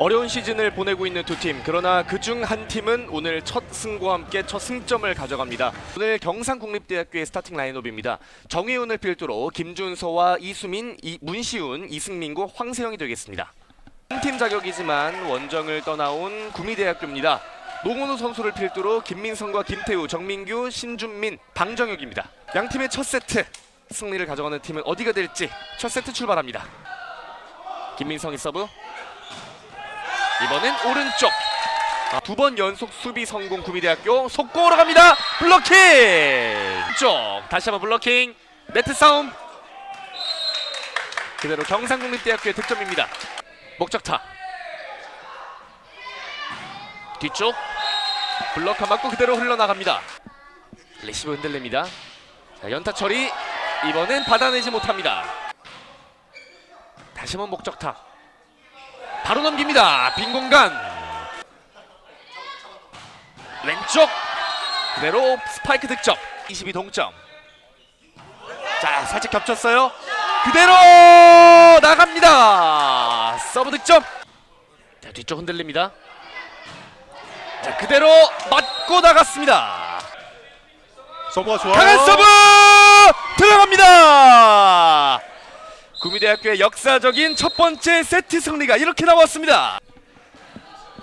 어려운 시즌을 보내고 있는 두 팀. 그러나 그중 한 팀은 오늘 첫 승과 함께 첫 승점을 가져갑니다. 오늘 경상국립대학교의 스타팅 라인업입니다. 정혜윤을 필두로 김준서와 이수민, 이, 문시훈, 이승민고 황세영이 되겠습니다. 한팀 자격이지만 원정을 떠나온 구미대학교입니다. 노건우 선수를 필두로 김민성과 김태우, 정민규, 신준민, 방정혁입니다. 양 팀의 첫 세트 승리를 가져가는 팀은 어디가 될지 첫 세트 출발합니다. 김민성이 서브 이번엔 오른쪽. 아, 두번 연속 수비 성공 구미대학교 속공으로 갑니다. 블로킹! 쪽. 다시 한번 블로킹. 네트 싸움. 그대로 경상국립대학교의 득점입니다. 목적타. 뒤쪽. 블럭 한 맞고 그대로 흘러나갑니다. 레시브 흔들립니다. 자, 연타 처리. 이번엔 받아내지 못합니다. 다시 한번 목적타 바로 넘깁니다. 빈 공간. 왼쪽 그대로 스파이크 득점. 22 동점. 자, 살짝 겹쳤어요. 그대로 나갑니다. 서브 득점. 자, 뒤쪽 흔들립니다. 자, 그대로 맞고 나갔습니다. 서브가 좋아요. 강한 서브 들어갑니다. 구미대학교의 역사적인 첫 번째 세트 승리가 이렇게 나왔습니다.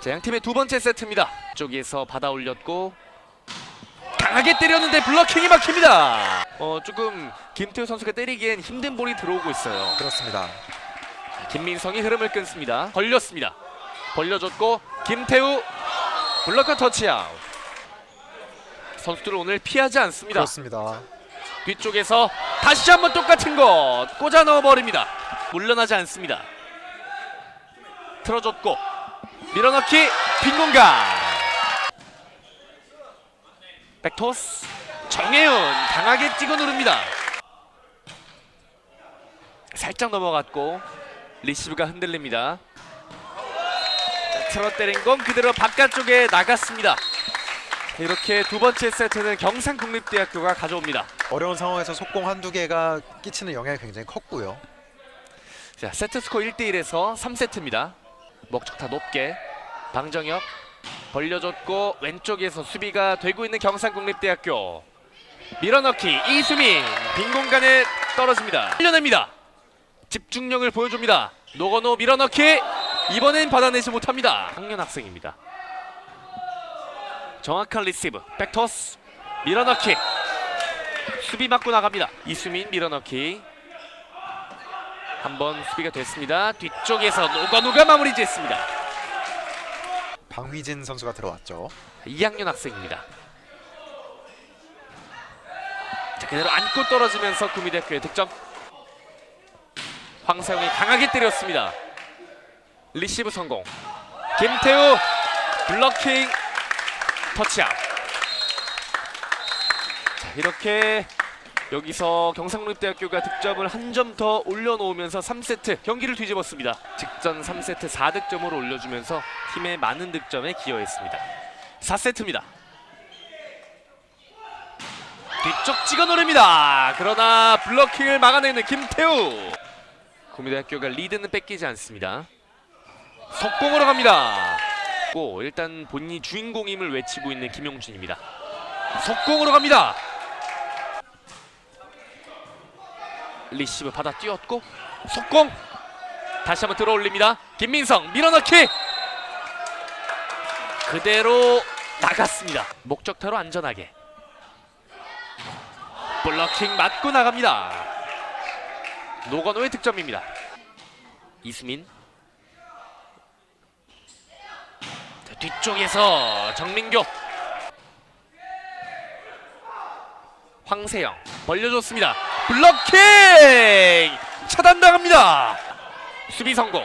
자, 양 팀의 두 번째 세트입니다. 쪽에서 받아 올렸고 강하게 때렸는데 블러킹이 막힙니다. 어 조금 김태우 선수가 때리기엔 힘든 볼이 들어오고 있어요. 그렇습니다. 김민성이 흐름을 끊습니다. 벌렸습니다. 벌려줬고 김태우 블러커 터치아웃. 선수들 오늘 피하지 않습니다. 그렇습니다. 뒤쪽에서 다시 한번 똑같은 것 꽂아 넣어버립니다. 물러나지 않습니다. 틀어줬고 밀어넣기 빈 공간 백토스 정혜윤 강하게 찍어 누릅니다. 살짝 넘어갔고 리시브가 흔들립니다. 자, 틀어 때린 건 그대로 바깥쪽에 나갔습니다. 이렇게 두 번째 세트는 경상국립대학교가 가져옵니다. 어려운 상황에서 속공 한두 개가 끼치는 영향이 굉장히 컸고요. 자 세트 스코어 1대1에서 3세트입니다. 목적타 높게. 방정혁 벌려줬고 왼쪽에서 수비가 되고 있는 경상국립대학교. 밀어넣기 이수민. 빈 공간에 떨어집니다. 흘려냅니다. 집중력을 보여줍니다. 노건호 밀어넣기. 이번엔 받아내지 못합니다. 학년 학생입니다. 정확한 리시브. 백토스 밀어넣기. 수비 맞고 나갑니다. 이수민 밀어넣기 한번 수비가 됐습니다. 뒤쪽에서 노건우가 마무리 짓습니다. 방휘진 선수가 들어왔죠. 2학년 학생입니다. 자 그대로 안고 떨어지면서 구미대학교의 득점. 황세영이 강하게 때렸습니다. 리시브 성공. 김태우 블러킹 터치아웃. 자 이렇게 여기서 경상국립대학교가 득점을 한 점 더 올려놓으면서 3세트 경기를 뒤집었습니다. 직전 3세트 4득점으로 올려주면서 팀의 많은 득점에 기여했습니다. 4세트입니다. 뒤쪽 찍어 누릅니다. 그러나 블러킹을 막아내는 김태우. 구미대학교가 리드는 뺏기지 않습니다. 속공으로 갑니다. 고 일단 본인이 주인공임을 외치고 있는 김용준입니다. 속공으로 갑니다. 리시브 받아 뛰었고 속공 다시 한번 들어올립니다. 김민성 밀어넣기 그대로 나갔습니다. 목적타로 안전하게 블러킹 맞고 나갑니다. 노건호의 득점입니다. 이수민 자, 뒤쪽에서 정민교 황세영 벌려줬습니다. 블러킹 차단당합니다. 수비 성공.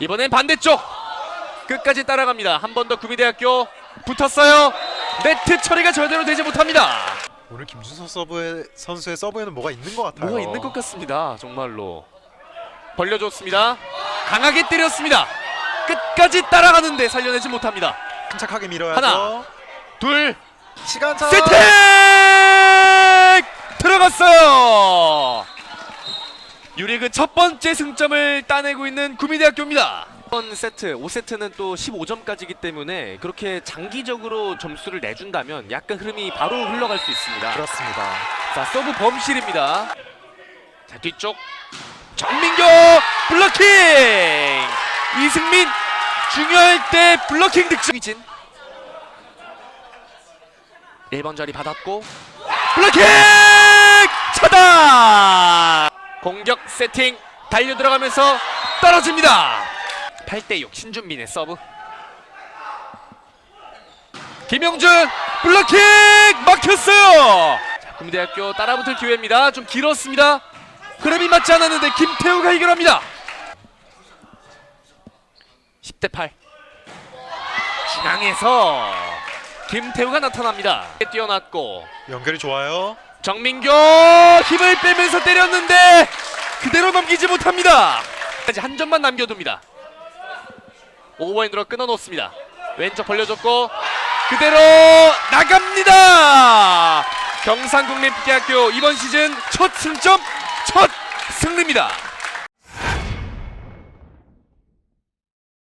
이번엔 반대쪽 끝까지 따라갑니다. 한 번 더 구미대학교 붙었어요. 네트 처리가 제대로 되지 못합니다. 오늘 김준서 서브의 선수의 서브에는 뭐가 있는 것 같아요. 뭐가 있는 것 같습니다. 정말로 벌려줬습니다. 강하게 때렸습니다. 끝까지 따라가는데 살려내지 못합니다. 침착하게 밀어야죠. 하나. 둘, 시간차. 세팅 들어갔어요. 유리그 첫 번째 승점을 따내고 있는 구미대학교입니다. 이번 세트, 5세트는 또 15점까지기 때문에 그렇게 장기적으로 점수를 내준다면 약간 흐름이 바로 흘러갈 수 있습니다. 그렇습니다. 자 서브 범실입니다. 자 뒤쪽 정민교 블러킹 이승민 중요할 때 블러킹 득점 이진 1번 자리 받았고 블러킹 차단! 공격 세팅 달려 들어가면서 떨어집니다. 8대6 신준민의 서브. 김영준 블러킹 막혔어요! 자, 구미대학교 따라붙을 기회입니다. 좀 길었습니다. 흐름이 맞지 않았는데 김태우가 해결합니다. 10대 8 중앙에서 김태우가 나타납니다 뛰어났고 연결이 좋아요. 정민교 힘을 빼면서 때렸는데 그대로 넘기지 못합니다. 아직 한 점만 남겨둡니다. 오버핸드로 끊어놓습니다. 왼쪽 벌려줬고 그대로 나갑니다. 경상국립대학교 이번 시즌 첫 승점 첫 승리입니다.